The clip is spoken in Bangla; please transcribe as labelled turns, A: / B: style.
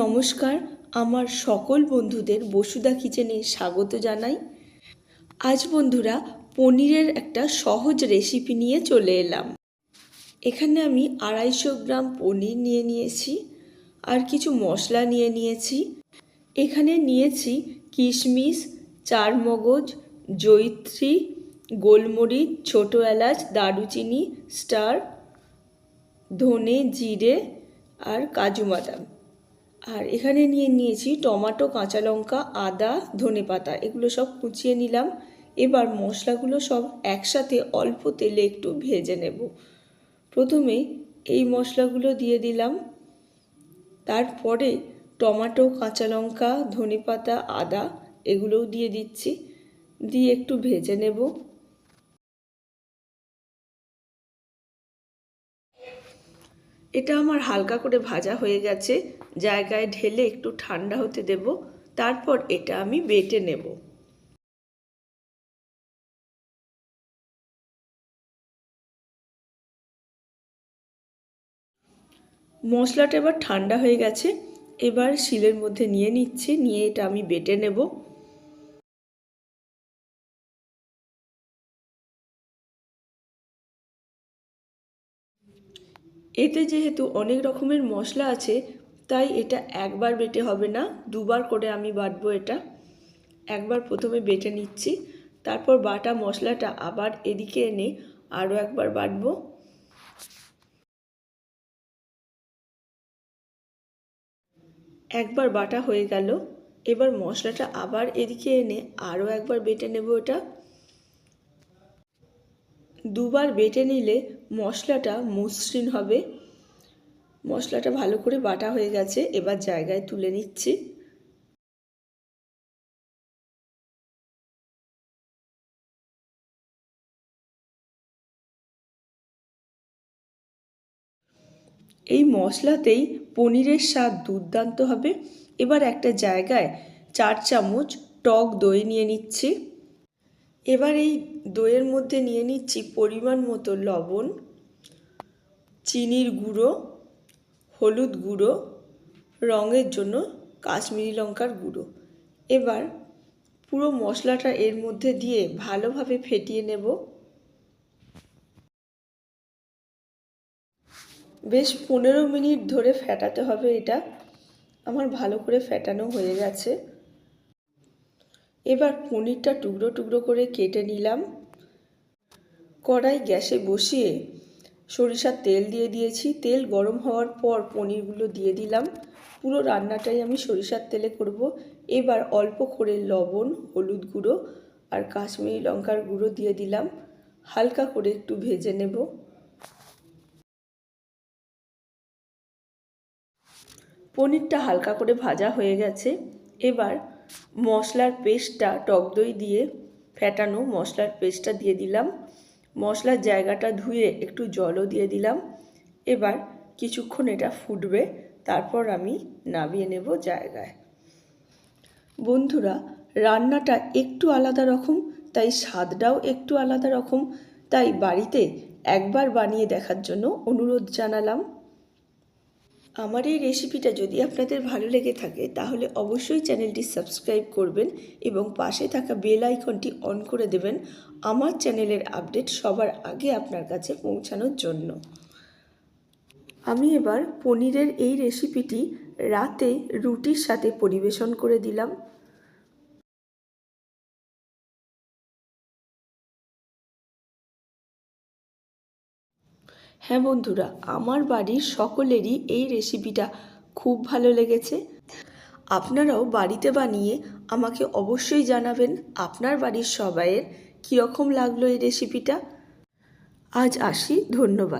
A: নমস্কার, আমার সকল বন্ধুদের বসুদা কিচেনে স্বাগত জানাই। আজ বন্ধুরা, পনিরের একটা সহজ রেসিপি নিয়ে চলে এলাম। এখানে আমি আড়াইশো গ্রাম পনির নিয়ে নিয়েছি, আর কিছু মশলা নিয়ে নিয়েছি। এখানে নিয়েছি কিশমিশ, চারমগজ জয়িত্রী গোলমরিচ, ছোটো এলাচ, দারুচিনি, স্টার, ধনে জিরে, আর কাজু বাদাম। আর এখানে নিয়ে নিয়েছি টমাটো, কাঁচা লঙ্কা, আদা, ধনে পাতা। এগুলো সব কুচিয়ে নিলাম। এবার মশলাগুলো সব একসাথে অল্প তেলে একটু ভেজে নেব। প্রথমে এই মশলাগুলো দিয়ে দিলাম। তারপরে টমাটো, কাঁচা লঙ্কা, ধনে পাতা, আদা এগুলোও দিয়ে দিচ্ছি। দিয়ে একটু ভেজে নেব। এটা আমার হালকা করে ভাজা হয়ে গেছে, জায়গায় ঢেলে একটু ঠান্ডা হতে দেব, তারপর এটা আমি বেটে নেব। মশলাটা এবার ঠান্ডা হয়ে গেছে, এবার শিলের মধ্যে নিয়ে নিচ্ছি, নিয়ে এটা আমি বেটে নেব। এতে যেহেতু অনেক রকমের মশলা আছে, তাই এটা একবার বেটে হবে না, দুবার করে আমি বাটবো এটা। একবার প্রথমে বেটে নিচ্ছি, তারপর বাটা মশলাটা আবার এদিকে এনে আরও একবার বাটবো। একবার বাটা হয়ে গেল, এবার মশলাটা আবার এদিকে এনে আরও একবার বেটে নেব এটা। দুবার বেটে নিলে মশলাটা মসৃণ হবে। মশলাটা ভালো করে বাটা হয়ে গেছে, এবার জায়গায় তুলে নিচ্ছি। এই মশলাতেই পনিরের স্বাদ দুর্দান্ত হবে। এবার একটা জায়গায় চার চামচ টক দই নিয়ে নিচ্ছি। এবার এই দইয়ের মধ্যে নিয়ে নিচ্ছি পরিমাণ মতো লবণ, চিনির গুঁড়ো, হলুদ গুঁড়ো, রঙের জন্য কাশ্মীরি লঙ্কার গুঁড়ো। এবার পুরো মশলাটা এর মধ্যে দিয়ে ভালোভাবে ফেটিয়ে নেব। বেশ পনেরো মিনিট ধরে ফেটাতে হবে এটা। আমার ভালো করে ফেটানো হয়ে গেছে। এবার পনিরটা টুকরো টুকরো করে কেটে নিলাম। কড়াই গ্যাসে বসিয়ে সরিষার তেল দিয়ে দিয়েছি। তেল গরম হওয়ার পর পনিরগুলো দিয়ে দিলাম। পুরো রান্নাটাই আমি সরিষার তেলে করব। এবার অল্প করে লবণ, হলুদ গুঁড়ো আর কাশ্মীরি লঙ্কার গুঁড়ো দিয়ে দিলাম। হালকা করে একটু ভেজে নেব। পনিরটা হালকা করে ভাজা হয়ে গেছে। এবার মশলার পেস্টটা টক দই দিয়ে ফেটানো মশলার পেস্টটা দিয়ে দিলাম। মশলার জায়গাটা ধুয়ে একটু জলও দিয়ে দিলাম। এবার কিছুক্ষণ এটা ফুটবে, তারপর আমি নামিয়ে নেব জায়গায়। বন্ধুরা, রান্নাটা একটু আলাদা রকম, তাই স্বাদটাও একটু আলাদা রকম, তাই বাড়িতে একবার বানিয়ে দেখার জন্য অনুরোধ জানালাম। আমার এই রেসিপিটা যদি আপনাদের ভালো লেগে থাকে, তাহলে অবশ্যই চ্যানেলটি সাবস্ক্রাইব করবেন এবং পাশে থাকা বেল আইকনটি অন করে দেবেন আমার চ্যানেলের আপডেট সবার আগে আপনার কাছে পৌঁছানোর জন্য। আমি এবার পনিরের এই রেসিপিটি রাতে রুটির সাথে পরিবেশন করে দিলাম। হ্যাঁ বন্ধুরা, আমার বাড়ির সকলেরই এই রেসিপিটা খুব ভালো লেগেছে। আপনারাও বাড়িতে বানিয়ে আমাকে অবশ্যই জানাবেন আপনার বাড়ির সবাইয়ের কীরকম লাগল এই রেসিপিটা আজ আসি, ধন্যবাদ।